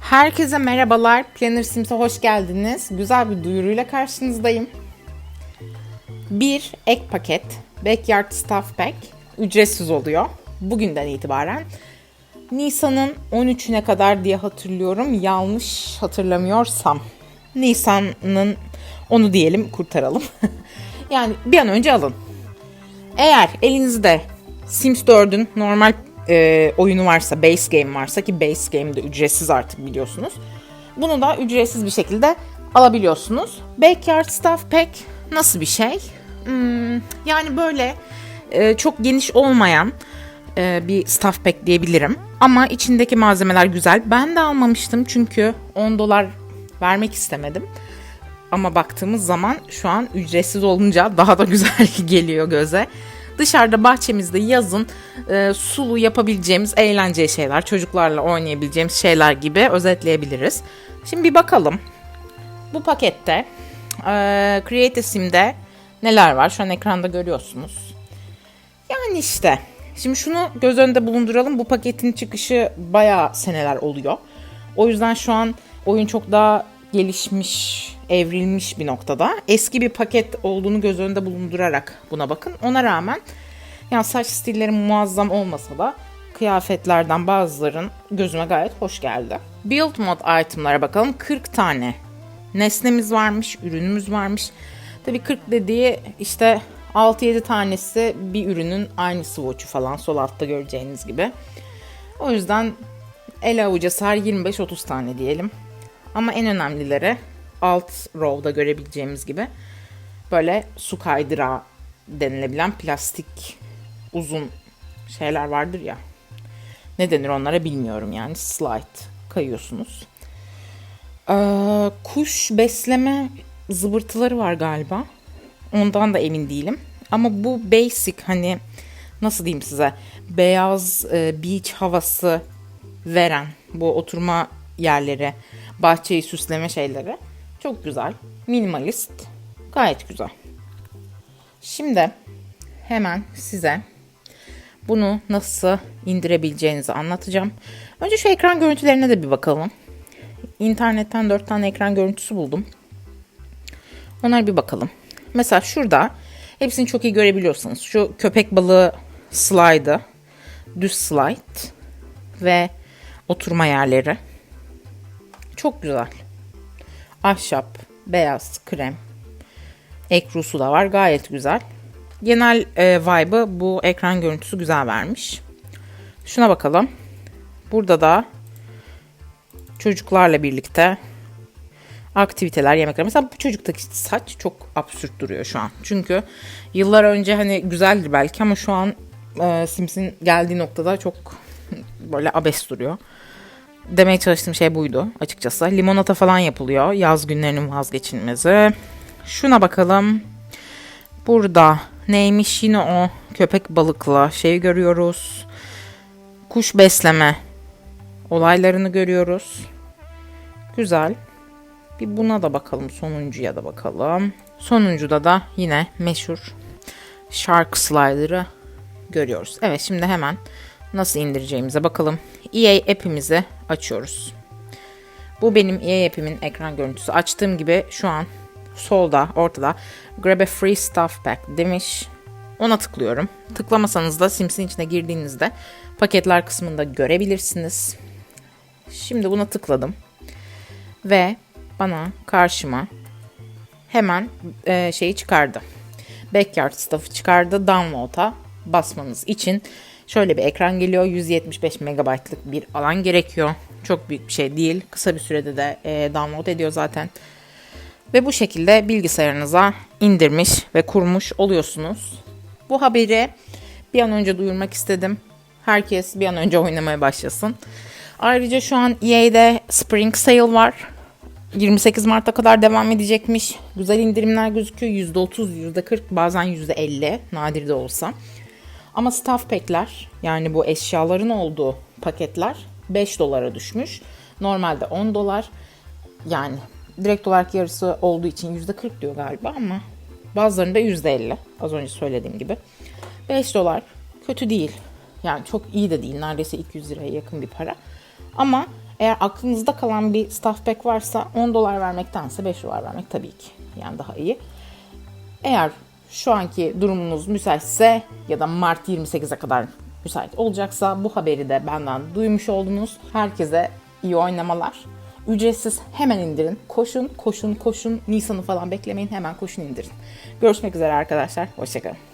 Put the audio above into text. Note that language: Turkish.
Herkese merhabalar. Planner Sims'e hoş geldiniz. Güzel bir duyuruyla karşınızdayım. Bir ek paket Backyard Stuff Pack ücretsiz oluyor. Bugünden itibaren. Nisan'ın 13'üne kadar diye hatırlıyorum. Yanlış hatırlamıyorsam. Nisan'ın onu diyelim kurtaralım. yani bir an önce alın. Eğer elinizde Sims 4'ün normal e, oyunu varsa, base game varsa ki base game de ücretsiz artık biliyorsunuz. Bunu da ücretsiz bir şekilde alabiliyorsunuz. Backyard Stuff Pack nasıl bir şey? Hmm, yani böyle e, çok geniş olmayan e, bir stuff pack diyebilirim. Ama içindeki malzemeler güzel. Ben de almamıştım çünkü 10 dolar vermek istemedim. Ama baktığımız zaman şu an ücretsiz olunca daha da güzel geliyor göze. Dışarıda bahçemizde yazın e, sulu yapabileceğimiz eğlenceli şeyler, çocuklarla oynayabileceğimiz şeyler gibi özetleyebiliriz. Şimdi bir bakalım. Bu pakette e, Create Sim'de neler var? Şu an ekranda görüyorsunuz. Yani işte. Şimdi şunu göz önünde bulunduralım. Bu paketin çıkışı bayağı seneler oluyor. O yüzden şu an oyun çok daha gelişmiş, evrilmiş bir noktada. Eski bir paket olduğunu göz önünde bulundurarak buna bakın. Ona rağmen yani saç stilleri muazzam olmasa da kıyafetlerden bazıların gözüme gayet hoş geldi. Build mod itemlara bakalım. 40 tane nesnemiz varmış, ürünümüz varmış. Tabii 40 dediği işte 6-7 tanesi bir ürünün aynı swatch'u falan sol altta göreceğiniz gibi. O yüzden el avuca sar 25-30 tane diyelim. Ama en önemlileri alt row'da görebileceğimiz gibi böyle su kaydırağı denilebilen plastik uzun şeyler vardır ya. Ne denir onlara bilmiyorum yani slide kayıyorsunuz. Ee, kuş besleme zıbırtıları var galiba. Ondan da emin değilim. Ama bu basic hani nasıl diyeyim size beyaz e, beach havası veren bu oturma yerleri, bahçeyi süsleme şeyleri çok güzel. Minimalist. Gayet güzel. Şimdi hemen size bunu nasıl indirebileceğinizi anlatacağım. Önce şu ekran görüntülerine de bir bakalım. İnternetten 4 tane ekran görüntüsü buldum. Onlara bir bakalım. Mesela şurada hepsini çok iyi görebiliyorsunuz. Şu köpek balığı slide'ı, düz slide ve oturma yerleri. Çok güzel. Ahşap, beyaz, krem. Ekrusu da var. Gayet güzel. Genel e, vibe'ı bu ekran görüntüsü güzel vermiş. Şuna bakalım. Burada da çocuklarla birlikte aktiviteler, yemekler. Mesela bu çocuktaki saç çok absürt duruyor şu an. Çünkü yıllar önce hani güzeldir belki ama şu an e, Sims'in geldiği noktada çok böyle abes duruyor. Demeye çalıştığım şey buydu açıkçası. Limonata falan yapılıyor. Yaz günlerinin vazgeçilmezi. Şuna bakalım. Burada neymiş yine o köpek balıkla şey görüyoruz. Kuş besleme olaylarını görüyoruz. Güzel. Bir buna da bakalım. Sonuncuya da bakalım. Sonuncuda da yine meşhur Shark Slider'ı görüyoruz. Evet şimdi hemen nasıl indireceğimize bakalım. EA app'imizi açıyoruz. Bu benim EA app'imin ekran görüntüsü. Açtığım gibi şu an solda ortada Grab a Free Stuff Pack demiş. Ona tıklıyorum. Tıklamasanız da Sims'in içine girdiğinizde paketler kısmında görebilirsiniz. Şimdi buna tıkladım. Ve bana karşıma hemen e, şeyi çıkardı. Backyard Stuff'ı çıkardı. Download'a basmanız için şöyle bir ekran geliyor. 175 megabaytlık bir alan gerekiyor. Çok büyük bir şey değil. Kısa bir sürede de e, download ediyor zaten. Ve bu şekilde bilgisayarınıza indirmiş ve kurmuş oluyorsunuz. Bu haberi bir an önce duyurmak istedim. Herkes bir an önce oynamaya başlasın. Ayrıca şu an EA'de Spring Sale var. 28 Mart'a kadar devam edecekmiş. Güzel indirimler gözüküyor. %30, %40 bazen %50 nadir de olsa. Ama staff pack'ler yani bu eşyaların olduğu paketler 5 dolara düşmüş. Normalde 10 dolar. Yani direkt olarak yarısı olduğu için %40 diyor galiba ama Bazılarında %50. Az önce söylediğim gibi. 5 dolar kötü değil. Yani çok iyi de değil. Neredeyse 200 liraya yakın bir para. Ama eğer aklınızda kalan bir staff pack varsa 10 dolar vermektense 5 dolar vermek tabii ki. Yani daha iyi. Eğer şu anki durumunuz müsaitse ya da Mart 28'e kadar müsait olacaksa bu haberi de benden duymuş oldunuz. Herkese iyi oynamalar. Ücretsiz hemen indirin. Koşun, koşun, koşun. Nisan'ı falan beklemeyin. Hemen koşun indirin. Görüşmek üzere arkadaşlar. Hoşçakalın.